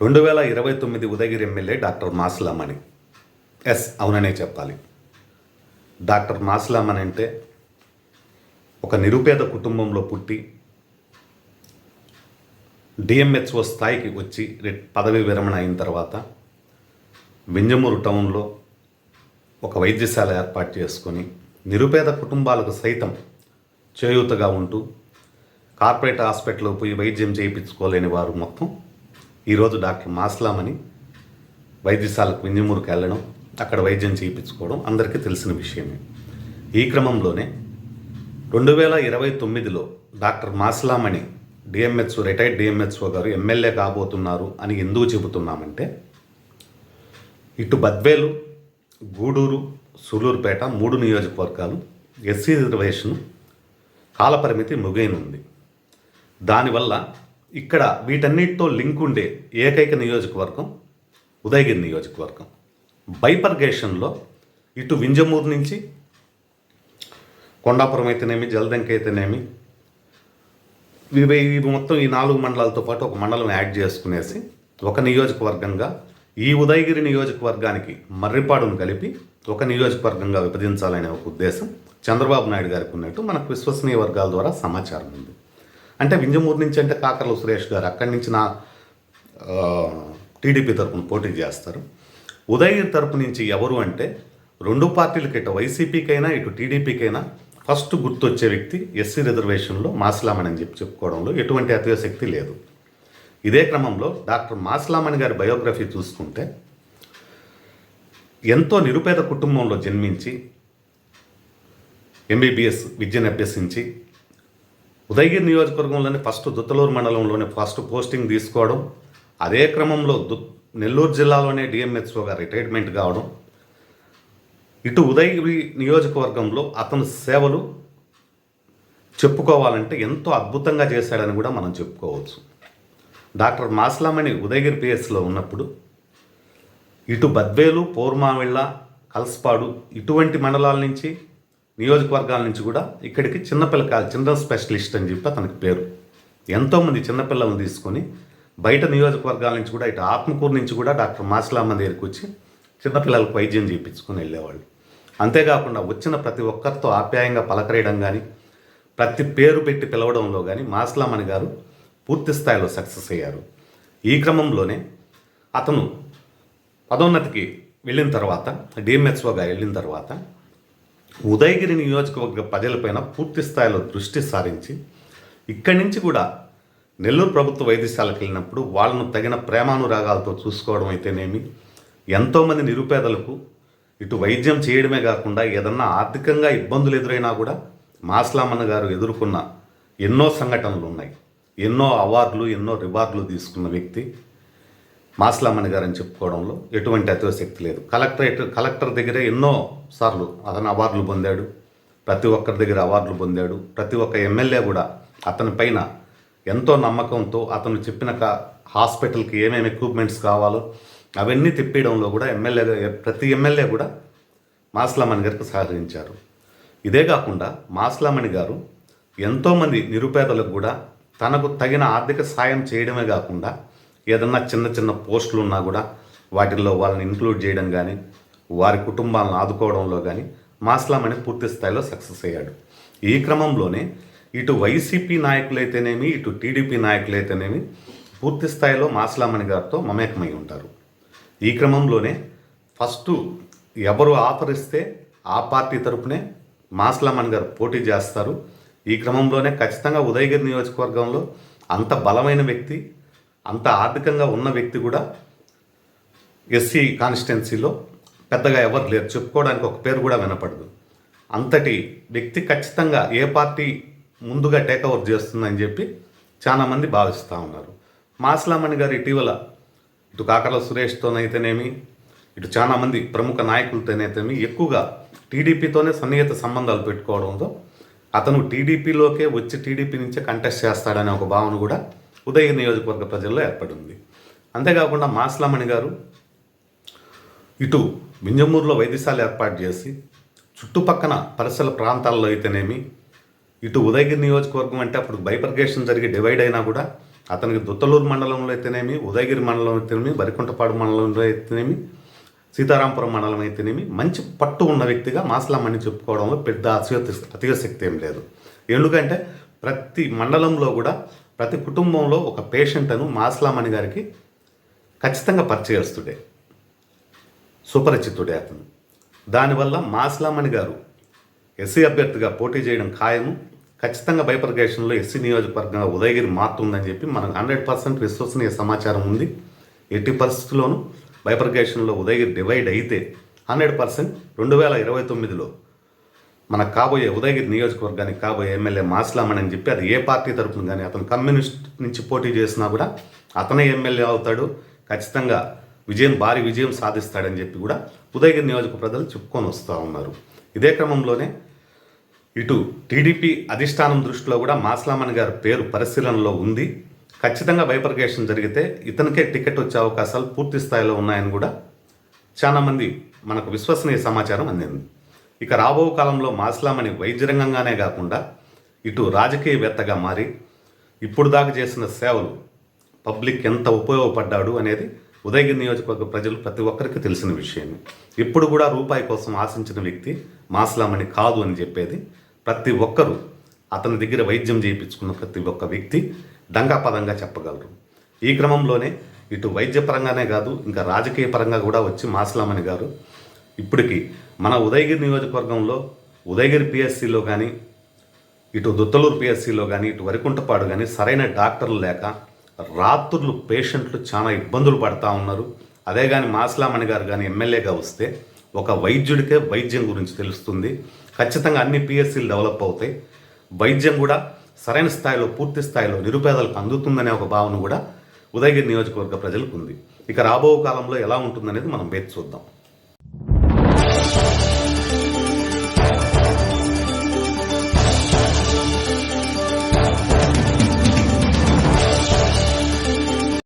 రెండు వేల ఇరవై తొమ్మిది ఉదయగిరి ఎమ్మెల్యే డాక్టర్ మాసులమ్మని. ఎస్ అవుననే చెప్పాలి. డాక్టర్ మాసులమ్మని అంటే ఒక నిరుపేద కుటుంబంలో పుట్టి డిఎంహెచ్ఓ స్థాయికి వచ్చి పదవి విరమణ అయిన తర్వాత వింజమూరు టౌన్లో ఒక వైద్యశాల ఏర్పాటు చేసుకొని నిరుపేద కుటుంబాలకు సైతం చేయూతగా ఉంటూ కార్పొరేట్ హాస్పిటల్లో పోయి వైద్యం చేయించుకోలేని వారు మొత్తం ఈరోజు డాక్టర్ మాస్లామని వైద్యశాలకు వింజమూరుకు వెళ్ళడం అక్కడ వైద్యం చేయించుకోవడం అందరికీ తెలిసిన విషయమే. ఈ క్రమంలోనే రెండు వేల ఇరవై తొమ్మిదిలో doctor Maslamani DMHO retired DMHO గారు ఎమ్మెల్యే కాబోతున్నారు అని ఎందుకు చెబుతున్నామంటే ఇటు బద్వేలు గూడూరు సూలూరుపేట మూడు నియోజకవర్గాలు ఎస్సీ రిజర్వేషన్ కాలపరిమితి ముగైనుంది. దానివల్ల ఇక్కడ వీటన్నిటితో లింక్ ఉండే ఏకైక నియోజకవర్గం ఉదయగిరి నియోజకవర్గం. బైపర్గేషన్లో ఇటు వింజమూరు నుంచి కొండాపురం అయితేనేమి జలదంక అయితేనేమి ఇవి ఇవి మొత్తం ఈ నాలుగు మండలాలతో పాటు ఒక మండలం యాడ్ చేసుకునేసి ఒక నియోజకవర్గంగా ఈ ఉదయగిరి నియోజకవర్గానికి మర్రిపాడును కలిపి ఒక నియోజకవర్గంగా విభజించాలనే ఒక ఉద్దేశం చంద్రబాబు నాయుడు గారికి ఉన్నట్టు మనకు విశ్వసనీయ వర్గాల ద్వారా సమాచారం ఉంది. అంటే వింజమూరు నుంచి అంటే కాకర్ల సురేష్ గారు అక్కడి నుంచి నా టీడీపీ తరఫున పోటీ చేస్తారు. ఉదయగిరి తరపు నుంచి ఎవరు అంటే రెండు పార్టీలకి ఇటు వైసీపీకైనా ఇటు టీడీపీకైనా ఫస్ట్ గుర్తొచ్చే వ్యక్తి ఎస్సీ రిజర్వేషన్లో మాసిలామణి అని చెప్పి చెప్పుకోవడంలో ఎటువంటి అతిశక్తి లేదు. ఇదే క్రమంలో డాక్టర్ మాసిలామణి గారి బయోగ్రఫీ చూసుకుంటే ఎంతో నిరుపేద కుటుంబంలో జన్మించి ఎంబీబీఎస్ విద్యను అభ్యసించి ఉదయగిరి నియోజకవర్గంలోని ఫస్ట్ దుత్తలూరు మండలంలోనే ఫస్ట్ పోస్టింగ్ తీసుకోవడం అదే క్రమంలో దు నెల్లూరు జిల్లాలోనే డిఎంహెచ్ఓగా రిటైర్మెంట్ కావడం. ఇటు ఉదయగిరి నియోజకవర్గంలో అతని సేవలు చెప్పుకోవాలంటే ఎంతో అద్భుతంగా చేశాడని కూడా మనం చెప్పుకోవచ్చు. డాక్టర్ మాస్లామణి ఉదయగిరి పిఎస్లో ఉన్నప్పుడు ఇటు బద్వేలు పోర్మావిళ్ళ కల్స్పాడు ఇటువంటి మండలాల నుంచి నియోజకవర్గాల నుంచి కూడా ఇక్కడికి చిన్నపిల్లకాయలు చిల్డ్రన్ స్పెషలిస్ట్ అని చెప్పి అతనికి పేరు. ఎంతోమంది చిన్నపిల్లలను తీసుకొని బయట నియోజకవర్గాల నుంచి కూడా ఇటు ఆత్మకూరు నుంచి కూడా డాక్టర్ మాసిలామ్మ దగ్గరికి వచ్చి చిన్నపిల్లలకు వైద్యం చేయించుకొని వెళ్ళేవాళ్ళు. అంతేకాకుండా వచ్చిన ప్రతి ఒక్కరితో ఆప్యాయంగా పలకరేయడం కానీ ప్రతి పేరు పెట్టి పిలవడంలో కానీ మాసిలామణి గారు పూర్తి స్థాయిలో సక్సెస్ అయ్యారు. ఈ క్రమంలోనే అతను పదోన్నతికి వెళ్ళిన తర్వాత డిఎంహెచ్ఓగా వెళ్ళిన తర్వాత ఉదయగిరి నియోజకవర్గ ప్రజలపైన పూర్తి స్థాయిలో దృష్టి సారించి ఇక్కడి నుంచి కూడా నెల్లూరు ప్రభుత్వ వైద్యశాలకు వెళ్ళినప్పుడు వాళ్ళను తగిన ప్రేమానురాగాలతో చూసుకోవడం అయితేనేమి ఎంతోమంది నిరుపేదలకు ఇటు వైద్యం చేయడమే కాకుండా ఏదన్నా ఆర్థికంగా ఇబ్బందులు ఎదురైనా కూడా మాస్లామన్న గారు ఎదుర్కొన్న ఎన్నో సంఘటనలు ఉన్నాయి. ఎన్నో అవార్డులు ఎన్నో రివార్డులు తీసుకున్న వ్యక్తి. మాస్లామణి గారని చెప్పుకోవడంలో ఎటువంటి అతివశక్తి లేదు. కలెక్టరేట్ కలెక్టర్ దగ్గరే ఎన్నో సార్లు అతను అవార్డులు పొందాడు. ప్రతి ఒక్కరి దగ్గర అవార్డులు పొందాడు. ప్రతి ఒక్క ఎమ్మెల్యే కూడా అతని పైన ఎంతో నమ్మకంతో అతను చెప్పిన హాస్పిటల్కి ఏమేమి ఎక్విప్మెంట్స్ కావాలో అవన్నీ తిప్పేయడంలో కూడా ఎమ్మెల్యే ప్రతి ఎమ్మెల్యే కూడా మాస్లామణి గారికి సహకరించారు. ఇదే కాకుండా మాస్లామణి గారు ఎంతోమంది నిరుపేదలకు కూడా తనకు తగిన ఆర్థిక సాయం చేయడమే కాకుండా ఏదన్నా చిన్న చిన్న పోస్టులు ఉన్నా కూడా వాటిల్లో వాళ్ళని ఇంక్లూడ్ చేయడం కానీ వారి కుటుంబాలను ఆదుకోవడంలో కానీ మాస్లామణి పూర్తి స్థాయిలో సక్సెస్ అయ్యాడు. ఈ క్రమంలోనే ఇటు వైసీపీ నాయకులైతేనేమి ఇటు టీడీపీ నాయకులైతేనేమి పూర్తి స్థాయిలో మాస్లామణి గారితో మమేకమై ఉంటారు. ఈ క్రమంలోనే ఫస్ట్ ఎవరు ఆఫర్ ఇస్తే ఆ పార్టీ తరపునే మాస్లామణి గారు పోటీ చేస్తారు. ఈ క్రమంలోనే ఖచ్చితంగా ఉదయగిరి నియోజకవర్గంలో అంత బలమైన వ్యక్తి అంత ఆర్థికంగా ఉన్న వ్యక్తి కూడా ఎస్సీ కాన్స్టిట్యున్సీలో పెద్దగా ఎవరు లేరు. చెప్పుకోవడానికి ఒక పేరు కూడా వినపడదు. అంతటి వ్యక్తి ఖచ్చితంగా ఏ పార్టీ ముందుగా టేక్ ఓవర్ చేస్తుందని చెప్పి చాలామంది భావిస్తూ ఉన్నారు. మాస్లామణి గారు ఇటీవల ఇటు కాకర్ల సురేష్తోనైతేనేమి ఇటు చాలామంది ప్రముఖ నాయకులతోనైతేనేమి ఎక్కువగా టీడీపీతోనే సన్నిహిత సంబంధాలు పెట్టుకోవడంతో అతను టీడీపీలోకే వచ్చి టీడీపీ నుంచే కంటెస్ట్ చేస్తాడనే ఒక భావన కూడా ఉదయ నియోజకవర్గ ప్రజల్లో ఏర్పడింది. అంతేకాకుండా మాస్లామణి గారు ఇటు వింజమూరులో వైద్యశాల ఏర్పాటు చేసి చుట్టుపక్కన పరిసర ప్రాంతాల్లో అయితేనేమి ఇటు ఉదయగిరి నియోజకవర్గం అంటే అప్పుడు బైపర్గేషన్ జరిగి డివైడ్ అయినా కూడా అతనికి దుత్తలూరు మండలంలో అయితేనేమి ఉదయగిరి మండలం అయితేనేమి బరికుంటపాడు మండలంలో అయితేనేమి సీతారాంపురం మండలం అయితేనేమి మంచి పట్టు ఉన్న వ్యక్తిగా మాసలామణి చెప్పుకోవడంలో పెద్ద అతిశక్తి అతిశక్తి ఏం లేదు. ఎందుకంటే ప్రతి మండలంలో కూడా ప్రతి కుటుంబంలో ఒక పేషెంట్ను మాస్లామణి గారికి ఖచ్చితంగా పరిచయస్తుడే. సుపరిచితుడే అతను. దానివల్ల మాస్లామణి గారు ఎస్సీ అభ్యర్థిగా పోటీ చేయడం ఖాయము. ఖచ్చితంగా బైపర్గేషన్లో ఎస్సీ నియోజకవర్గంగా ఉదయగిరి మారుతుందని చెప్పి మనకు హండ్రెడ్ పర్సెంట్ విశ్వసనీయ సమాచారం ఉంది. ఎట్టి పరిస్థితుల్లోనూ బైపర్గేషన్లో ఉదయగిరి డివైడ్ అయితే హండ్రెడ్ పర్సెంట్ రెండు వేల ఇరవై తొమ్మిదిలో మనకు కాబోయే ఉదయగిరి నియోజకవర్గానికి కాబోయే ఎమ్మెల్యే మాస్లామణి అని చెప్పి అది ఏ పార్టీ తరపున కానీ అతను కమ్యూనిస్ట్ నుంచి పోటీ చేసినా కూడా అతనే ఎమ్మెల్యే అవుతాడు ఖచ్చితంగా విజయం భారీ విజయం సాధిస్తాడని చెప్పి కూడా ఉదయగిరి నియోజక ప్రజలు చెప్పుకొని వస్తూ ఉన్నారు. ఇదే క్రమంలోనే ఇటు టీడీపీ అధిష్టానం దృష్టిలో కూడా మాస్లామణి గారి పేరు పరిశీలనలో ఉంది. ఖచ్చితంగా బైపర్గేషన్ జరిగితే ఇతనికే టికెట్ వచ్చే అవకాశాలు పూర్తి స్థాయిలో ఉన్నాయని కూడా చాలామంది మనకు విశ్వసనీయ సమాచారం అందింది. ఇక రాబో కాలంలో మాస్లామని వైద్యరంగంగానే కాకుండా ఇటు రాజకీయవేత్తగా మారి ఇప్పుడు దాకా చేసిన సేవలు పబ్లిక్ ఎంత ఉపయోగపడ్డాడు అనేది ఉదయగిరి నియోజకవర్గ ప్రజలు ప్రతి ఒక్కరికి తెలిసిన విషయం ఇప్పుడు కూడా రూపాయి కోసం ఆశించిన వ్యక్తి మాస్లామణి కాదు అని చెప్పేది ప్రతి ఒక్కరూ. అతని దగ్గర వైద్యం చేయించుకున్న ప్రతి ఒక్క వ్యక్తి దంగపదంగా చెప్పగలరు. ఈ క్రమంలోనే ఇటు వైద్యపరంగానే కాదు ఇంకా రాజకీయ పరంగా కూడా వచ్చి మాస్లామణి గారు ఇప్పటికి మన ఉదయగిరి నియోజకవర్గంలో ఉదయగిరి పిఎస్సిలో కానీ ఇటు దుత్తలూరు పిఎస్సిలో కానీ ఇటు వరికుంటపాడు కానీ సరైన డాక్టర్లు లేక రాత్రులు పేషెంట్లు చాలా ఇబ్బందులు పడతా ఉన్నారు. అదే కానీ మాస్లామణి గారు కానీ ఎమ్మెల్యేగా వస్తే ఒక వైద్యుడికే వైద్యం గురించి తెలుస్తుంది. ఖచ్చితంగా అన్ని పిఎస్సీలు డెవలప్ అవుతాయి. వైద్యం కూడా సరైన స్థాయిలో పూర్తి స్థాయిలో నిరుపేదలకు అందుతుందనే ఒక భావన కూడా ఉదయగిరి నియోజకవర్గ ప్రజలకు ఉంది. ఇక రాబో కాలంలో ఎలా ఉంటుందనేది మనం వేచి చూద్దాం.